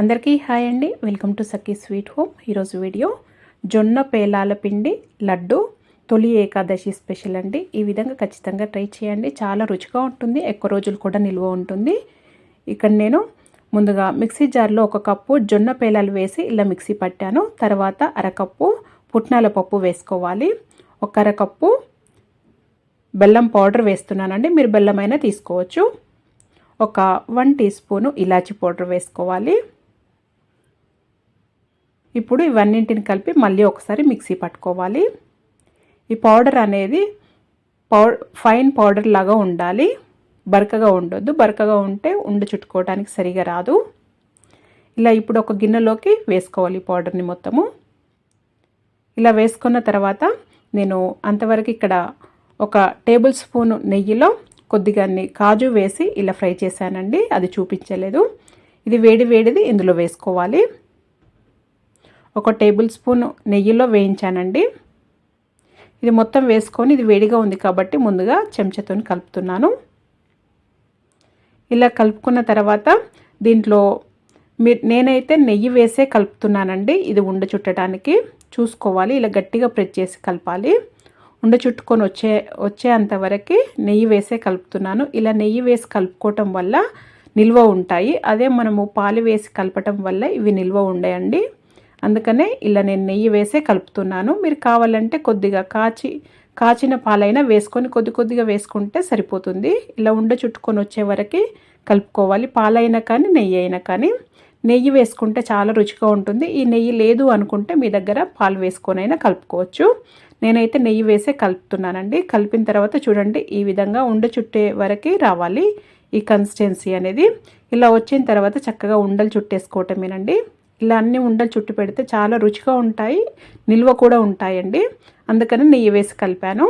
అందరికీ హాయ్ అండి. Welcome to Sakhi sweet home. ఈరోజు వీడియో జొన్న పేలాల పిండి లడ్డు తొలి ఏకాదశి స్పెషల్ అండి. ఈ విధంగా ఖచ్చితంగా ట్రై చేయండి. చాలా రుచిగా ఉంటుంది. ఎక్కువ రోజులు కూడా నిల్వ ఉంటుంది. ఇక్కడ నేను ముందుగా మిక్సీ జార్లో ఒక కప్పు జొన్న పేలాలు వేసి ఇలా మిక్సీ పట్టాను. తర్వాత అరకప్పు పుట్నాల పప్పు వేసుకోవాలి. ఒక అరకప్పు బెల్లం పౌడర్ వేస్తున్నానండి. మీరు బెల్లమైనా తీసుకోవచ్చు. ఒక వన్ టీ స్పూను ఇలాచి పౌడర్ వేసుకోవాలి. ఇప్పుడు ఇవన్నింటిని కలిపి మళ్ళీ ఒకసారి మిక్సీ పట్టుకోవాలి. ఈ పౌడర్ అనేది పౌ ఫైన్ పౌడర్ లాగా ఉండాలి. బరకగా ఉండొద్దు. బరకగా ఉంటే ఉండ చుట్టుకోవడానికి సరిగా రాదు. ఇలా ఇప్పుడు ఒక గిన్నెలోకి వేసుకోవాలి పౌడర్ని మొత్తము. ఇలా వేసుకున్న తర్వాత నేను అంతవరకు ఇక్కడ ఒక టేబుల్ స్పూన్ నెయ్యిలో కొద్దిగా కాజు వేసి ఇలా ఫ్రై చేశానండి. అది చూపించలేదు. ఇది వేడి వేడిది ఇందులో వేసుకోవాలి. ఒక టేబుల్ స్పూన్ నెయ్యిలో వేయించానండి. ఇది మొత్తం వేసుకొని ఇది వేడిగా ఉంది కాబట్టి ముందుగా చెంచాతో కలుపుతున్నాను. ఇలా కలుపుకున్న తర్వాత దీంట్లో మీరు నేనైతే నెయ్యి వేసే కలుపుతున్నానండి. ఇది ఉండ చుట్టడానికి చూసుకోవాలి. ఇలా గట్టిగా ప్రెస్ చేసి కలపాలి. ఉండ చుట్టుకొని వచ్చే వచ్చేంత వరకు నెయ్యి వేసే కలుపుతున్నాను. ఇలా నెయ్యి వేసి కలుపుకోవటం వల్ల నిల్వ ఉంటాయి. అదే మనము పాలు వేసి కలపటం వల్ల ఇవి నిల్వ ఉండయండి. అందుకనే ఇలా నేను నెయ్యి వేసే కలుపుతున్నాను. మీరు కావాలంటే కొద్దిగా కాచి కాచిన పాలైనా వేసుకొని కొద్ది కొద్దిగా వేసుకుంటే సరిపోతుంది. ఇలా ఉండ చుట్టుకొని వచ్చే వరకు కలుపుకోవాలి. పాలైనా కానీ నెయ్యి అయినా కానీ. నెయ్యి వేసుకుంటే చాలా రుచిగా ఉంటుంది. ఈ నెయ్యి లేదు అనుకుంటే మీ దగ్గర పాలు వేసుకొనైనా కలుపుకోవచ్చు. నేనైతే నెయ్యి వేసే కలుపుతున్నానండి. కలిపిన తర్వాత చూడండి ఈ విధంగా ఉండ చుట్టే వరకు రావాలి ఈ కన్సిస్టెన్సీ అనేది. ఇలా వచ్చిన తర్వాత చక్కగా ఉండలు చుట్టేసుకోవటమేనండి. ఇలా అన్ని ఉండలు చుట్టు పెడితే చాలా రుచిగా ఉంటాయి నిల్వ కూడా ఉంటాయండి. అందుకని నెయ్యి వేసి కలిపాను.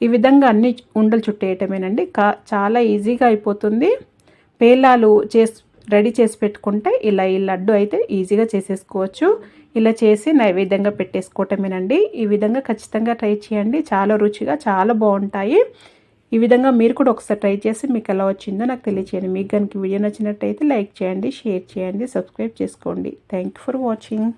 ఈ విధంగా అన్ని ఉండలు చుట్టేయటమేనండి. కా చాలా ఈజీగా అయిపోతుంది. పేలాలు చేసి రెడీ చేసి పెట్టుకుంటే ఇలా ఈ లడ్డు అయితే ఈజీగా చేసేసుకోవచ్చు. ఇలా చేసి నైవేద్యంగా పెట్టేసుకోవటమేనండి. ఈ విధంగా ఖచ్చితంగా ట్రై చేయండి. చాలా రుచిగా చాలా బాగుంటాయి. ఈ విధంగా మీరు కూడా ఒకసారి ట్రై చేసి మీకు ఎలా వచ్చిందో నాకు తెలియచేయండి. మీకు కనుక వీడియో నచ్చినట్టయితే లైక్ చేయండి షేర్ చేయండి సబ్స్క్రైబ్ చేసుకోండి. Thank for watching